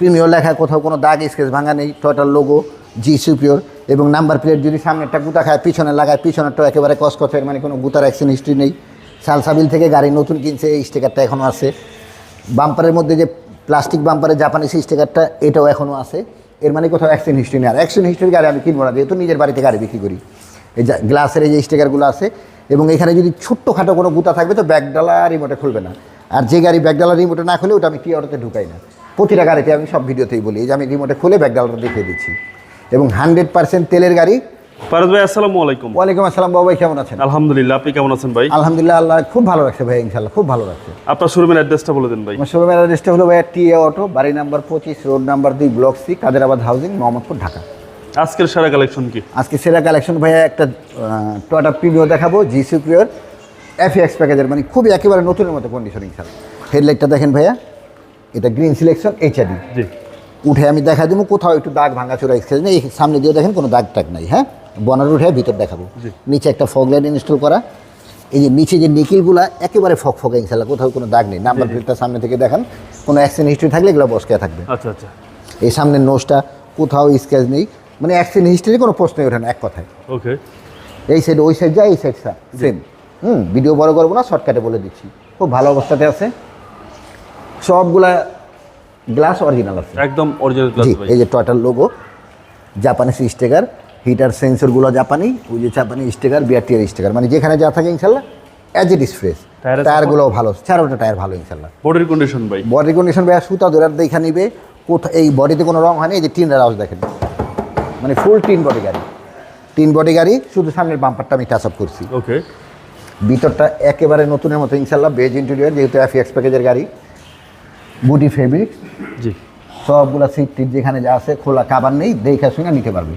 Premier লেখা কোথাও কোনো দাগ, স্কেচ ভাঙা নেই টয়টার লোগো জি সুপিওর এবং নাম্বার প্লেট যদি সামনেরটা গুতা খায়, পিছনে লাগায়, পিছনেরটা একেবারে কসকথের মানে কোনো গুতার অ্যাক্সিডেন্ট হিস্ট্রি নেই। সালসাবিল থেকে গাড়ি নতুন কিনছে, এই স্টিকারটা এখনও আছে। বাম্পারের মধ্যে যে প্লাস্টিক বাম্পারের জাপানিজ স্টিকারটা এটাও এখনও আছে। এর মানে কোথাও অ্যাক্সিডেন্ট হিস্ট্রি নেই। আর অ্যাক্সিডেন্ট হিস্ট্রি গাড়ি আমি কিনবো না, যেহেতু নিজের বাড়িতে গাড়ি বিক্রি করি। এই যা গ্লাসের এই যে স্টিকারগুলো আছে, এবং এখানে যদি ছোট্টখাটো কোনো গুতা থাকবে, তো ব্যাগডালা রিমোটে খুলবে না। আর যে গাড়ি ব্যাগডালা রিমোটে না খুলে, ওটা আমি কি অটোতে ঢুকাই না। প্রতিটা গাড়িতে আমি সব ভিডিওতেই বলি এই যে আমি রিমোটে খুলে ব্যাগডালাটা দেখিয়ে দিচ্ছি। এবং হান্ড্রেড পার্সেন্ট তেলের গাড়ি। ফারুদ ভাই আসসালামু আলাইকুম। ওয়ালাইকুম আসসালাম বাবা ভাই কেমন আছেন? আলহামদুলিল্লাহ আপনি কেমন আছেন ভাই? আলহামদুলিল্লাহ আল্লাহ খুব ভালো রাখছে ভাই ইনশাল্লাহ খুব ভালো রাখছে। আপনার শোরুমের অ্যাড্রেসটা বলে দেন ভাই। আমার শোরুমের অ্যাড্রেসটা হলো ভাইয়া টি এ অটো বাড়ি নাম্বার পঁচিশ রোড নাম্বার দুই block C Kaderabad housing Mohammadpur Dhaka. আজকের সেরা কালেকশন কি? আজকে সেরা কালেকশন ভাইয়া একটা টয়টা প্রিমিও দেখাবো জি সুপ্রিয়র এফ এক্স প্যাকেজের মানে খুবই একেবারে নতুনের মতো কন্ডিশন ইনশাল্লাহ হেডলাইটটা দেখেন ভাইয়া। এটা গ্রিন সিলেকশন এইচআডি উঠে আমি দেখা দেবো কোথাও একটু দাগ ভাঙা চোরা স্কেচ নেই সামনে দিয়ে দেখেন কোনো দাগ টাগ নাই হ্যাঁ? বনার উঠে ভিতর দেখাবো। নিচে একটা ফগ লাইট ইনস্টল করা। এই যে নিচে যে নিকিলগুলা একেবারে ফক ফকে ইনশাল্লাহ কোথাও কোনো দাগ নেই। নাম্বার প্লেটটা সামনে থেকে দেখান কোনো অ্যাক্সিডেন্ট হিস্ট্রি থাকলে এগুলো বসকে থাকবে। আচ্ছা আচ্ছা। এই সামনের নোজটা কোথাও স্কেচ নেই। মানে অ্যাক্সিডেন্ট হিস্ট্রি কোনো প্রশ্নই ওঠে না এক কথায়। ওকে। এই সাইড ওই সাইড যায় এই সাইড সেম হুম ভিডিও বড় করব না শর্টকাটে বলে দিচ্ছি। খুব ভালো অবস্থাতে আছে। সবগুলা গ্লাস অরিজিনাল আছে। একদম অরিজিনাল গ্লাস ভাই। এই যে টয়টার লোগো জাপানিজ স্টিকার হিটার সেন্সরগুলো জাপানি ওই যে জাপানি স্টিকার বিআরটিআর স্টিকার মানে যেখানে যা থাকে ইনশাল্লাহ অ্যাজ ইট ইস ফ্রেশ টায়ারগুলোও ভালো চারোটা টায়ার ভালো ইনশাল্লাহ। বডির কন্ডিশন ভাই। বডি কন্ডিশন ভাইয়া সুতা ধরার দেখা নিবে কোথা এই বডিতে কোনো রং হয়নি এই যে টিনের আওয়াজ দেখেন। মানে ফুল টিন বডি গাড়ি। টিন বডি গাড়ি শুধু সামনের বাম্পারটা আমি টাচ আপ করছি। ওকে ভিতরটা একেবারে নতুনের মতো ইনশাল্লাহ বেজ ইন্টেরিয়র যেহেতু এফএক্স প্যাকেজের গাড়ি। বুটি ফেব্রিক জি। সবগুলা সিট টিট যেখানে যা আছে খোলা কাবার নেই দেখে শুনে নিতে পারবে।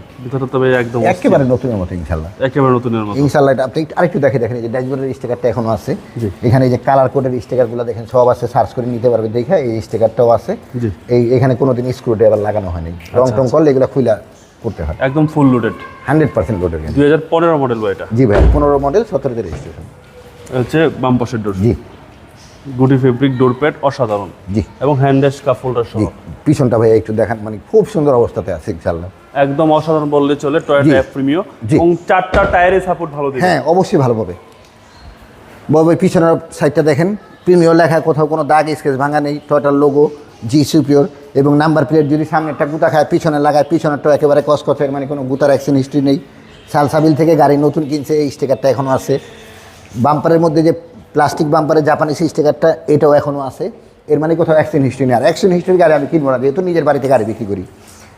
তবে একদম একেবারে নতুনের মতো ইনশাল্লাহ একেবারে নতুনের মতো। ইনশাল্লাহ এটা আপনি আরেকটু দেখে দেখেন এই যে ড্যাশবোর্ডের স্টিকারটা এখনও আছে। জি। এখানে এই যে কালার কোডের স্টিকারগুলো দেখেন সব আছে সার্চ করে নিতে পারবে দেখে এই স্টিকারটাও আছে। জি। এই এখানে কোনোদিন স্ক্রু ড্রাইভার লাগানো হয়নি। রং টং করলে এগুলো খুলা করতে হয়। একদম ফুল লোডেড হান্ড্রেড পার্সেন্ট লোডের দুই হাজার পনেরো মডেল ভাই এটা? জি ভাই পনেরো মডেল সতেরোতে রেজিস্ট্রেশন হচ্ছে বাম পাশের ডোর জি। গুটি ফেব্রিক ডোর প্যাড অসাধারণ। জি। এবং হ্যান্ডেস কাপ হোল্ডার সহ। পিছনটা ভাই একটু দেখান মানে খুব সুন্দর অবস্থাতে আছে ইনশাল্লাহ একদম অসাধারণ বললে চলে টয়োটা। এফ প্রিমিও এবং চারটা টায়ারে সাপোর্ট ভালো দিবে। হ্যাঁ অবশ্যই ভালো পাবে। বলব পিছনের সাইডটা দেখেন প্রিমিয়র লেখা কোথাও কোনো দাগ স্কেচ ভাঙা নেই টয়টার লোগো জি সুপিওর এবং নাম্বার প্লেট যদি সামনেরটা গুতা খায় পিছনে লাগায় পিছনেরটা একেবারে কসকথের মানে কোনো গুতার অ্যাক্সিডেন্ট হিস্ট্রি নেই। সালসাবিল থেকে গাড়ি নতুন কিনছে এই স্টিকারটা এখনও আছে। বাম্পারের মধ্যে যে প্লাস্টিক বাম্পারের জাপানিজ স্টিকারটা এটাও এখনও আছে। এর মানে কোথাও অ্যাক্সিডেন্ট হিস্ট্রি নেই। আর অ্যাক্সিডেন্ট হিস্ট্রি গাড়ি আমি কিনবো না যেহেতু নিজের বাড়িতে গাড়ি বিক্রি করি।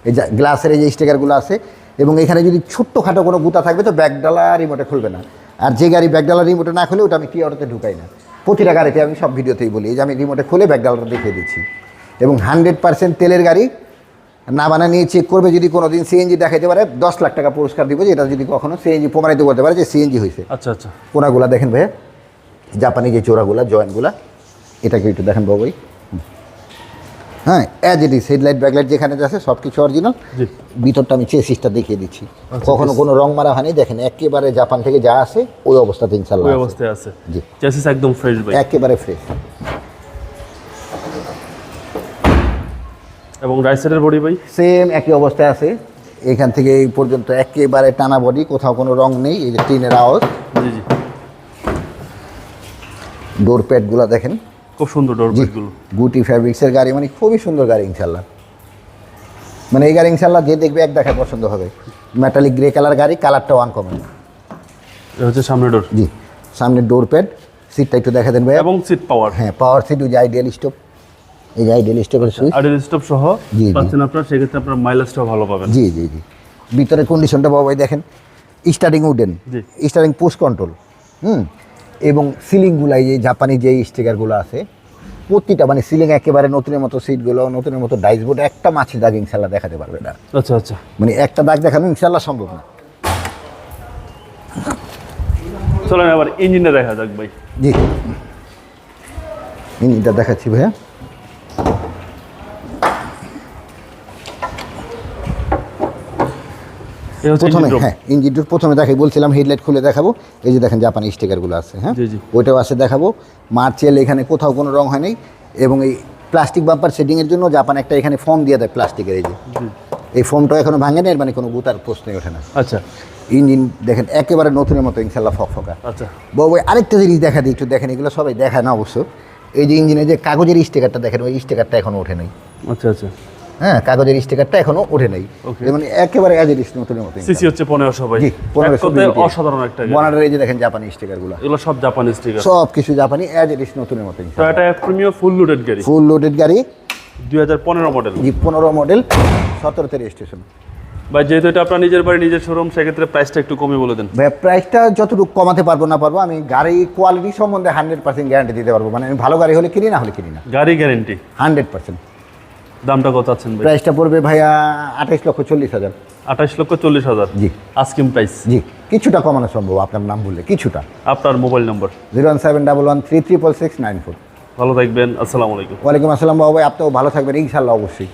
এই যা গ্লাসের এই যে স্টিকারগুলো আছে এবং এখানে যদি ছোট্টখাটো কোনো গুতা থাকবে তো ব্যাগডালা রিমোটে খুলবে না। আর যে গাড়ি ব্যাগডালা রিমোটে না খুলে ওটা আমি কি অটোতে ঢুকাই না। প্রতিটা গাড়িতে আমি সব ভিডিওতেই বলি এই যে আমি রিমোটে খুলে ব্যাগডালাটা দেখিয়ে দিচ্ছি। এবং হান্ড্রেড পার্সেন্ট তেলের গাড়ি না বানা নিয়ে চেক করবে যদি কোনো দিন সিএনজি দেখাইতে পারে দশ লাখ টাকা পুরস্কার দিব যে এটা যদি কখনো সিএনজি প্রমাণিত করতে পারে যে সিএনজি হয়েছে আচ্ছা আচ্ছা। কোনাগুলা দেখেন ভাইয়া। জাপানি যে চোরাগুলা জয়েন্টগুলা এটাকে একটু দেখেন বাবুই হ্যাঁ as it is headlight backlight যেখানে আছে সব কিছু অরিজিনাল ভিতরটা আমি চেসিসটা দেখিয়ে দিচ্ছি। কখনো কোনো রং মারা হয়নি দেখেন একেবারে জাপান থেকে যা আসে ওই অবস্থাতে ইনশাল্লাহ ওই অবস্থায় আছে। জি। চেসিস একদম ফ্রেশ ভাই। একেবারে ফ্রেশ এবং রাইট সাইডের বডি ভাই? সেম একই অবস্থায় আছে। এখান থেকে এই পর্যন্ত একেবারে টানা বডি কোথাও কোনো রং নেই এই যে টিনের আওয়াজ। জি জি। ডোর প্যাডগুলো দেখেন। খুব সুন্দর ডোর জি গুলো গুটি ফ্যাব্রিক্সের গাড়ি মানে খুবই সুন্দর গাড়ি ইনশাল্লাহ মানে এই গাড়ি ইনশাল্লাহ যে দেখবে এক দেখায় পছন্দ হবে। মেটালিক গ্রে কালার গাড়ি কালারটাও আনকমন হচ্ছে সামনে ডোর। জি সামনে ডোর প্যাড সিটটা একটু দেখা দেন ভাই এবং সিট পাওয়ার হ্যাঁ পাওয়ার সিট ওই যে আইডিয়াল স্টোভ এই যে আইডিয়াল স্টোভের সুইচ আর স্টপ সহ জি। পাচ্ছেন আপনার সেক্ষেত্রে আপনার মাইলেজটাও ভালো পাবেন। জি জি জি। ভিতরে কন্ডিশনটা বাবাই দেখেন। স্টার্টিং উডেন জি। স্টার্টিং পোস্ট কন্ট্রোল হুম? এবং সিলিংগুলাই এই যে জাপানি যে স্টিকারগুলো আছে প্রতিটা মানে সিলিং একেবারে নতুনের মতো সিটগুলো নতুনের মতো ডাইসবোর্ড একটা মাছের দাগ ইনশাল্লাহ দেখাতে পারবে না। আচ্ছা আচ্ছা। মানে একটা দাগ দেখানো ইনশাল্লাহ সম্ভব না। চলেন আবার ইঞ্জিনটা দেখা যাক ভাই। জি। ইঞ্জিনটা দেখাচ্ছি ভাইয়া এ হচ্ছে প্রথমে। হ্যাঁ ইঞ্জিনটার প্রথমে দেখাই বলছিলাম হেডলাইট খুলে দেখাবো। এই যে দেখেন জাপানি স্টিকারগুলো আছে হ্যাঁ। ওইটাও আছে দেখাবো। মার্চেল এখানে কোথাও কোনো রং হয় নাই এবং এই প্লাস্টিক বাম্পার সেটিংয়ের জন্য জাপান একটা এখানে ফোম দিয়ে দেয় প্লাস্টিকের এই যে। এই ফোমটা এখনও ভাঙে না মানে কোনো গুতার প্রশ্নই ওঠে না। আচ্ছা। ইঞ্জিন দেখেন একেবারে নতুনের মতো ইনশাল্লাহ ফকফকা। আচ্ছা। বাবু আরেকটা জিনিস দেখা দিই একটু দেখেন এগুলো সবাই দেখায় না অবশ্য। এই যে ইঞ্জিনের যে কাগজের স্টিকারটা দেখেন ওই স্টিকারটা এখনও ওঠে নাই। আচ্ছা আচ্ছা। হ্যাঁ কাগজের স্টিকারটা এখনও ওঠে নাই. যেমন একেবারে অ্যাজ ইট ইস নতুনের মতো সিসি হচ্ছে পনেরোশো ভাই জি, 1500 এক অসাধারণ একটা বনারের এই যে দেখেন জাপানি স্টিকারগুলো এগুলো সব জাপানি স্টিকার সব কিছু জাপানি অ্যাজ ইট ইস নতুনের মতো তো এটা প্রিমিয়াম ফুল লোডেড গাড়ি। ফুল লোডেড গাড়ি। দুই হাজার পনেরো মডেল জি পনেরো মডেল সতেরোতে রেজিস্ট্রেশন ভাই যেহেতু এটা আপনার নিজের বাড়ি নিজের শোরুম সেক্ষেত্রে প্রাইসটা একটু কমে বলে দেন। ভাই প্রাইসটা যতটুকু কমাতে পারব না পারব আমি গাড়ি কোয়ালিটি সম্বন্ধে হান্ড্রেড পার্সেন্ট গ্যারান্টি দিতে পারব। মানে আমি ভালো গাড়ি হলে কিনি না হলে কিনি না। গাড়ি গ্যারেন্টি হান্ড্রেড পার্সেন্ট দামটা কত আছেন ভাই? প্রাইসটা পড়বে ভাইয়া আঠাইশ লক্ষ চল্লিশ হাজার। আঠাশ লক্ষ চল্লিশ হাজার? জি। আস্কিম প্রাইস জি কিছুটা কমানো সম্ভব আপনার নাম বললে কিছুটা। আপনার mobile number zero one seven double one three triple six nine four. ভালো থাকবেন আসসালামু আলাইকুম। ওয়ালাইকুম আসসালাম বাবু ভাই আপনিও ভালো থাকবেন ইনশাল্লাহ অবশ্যই।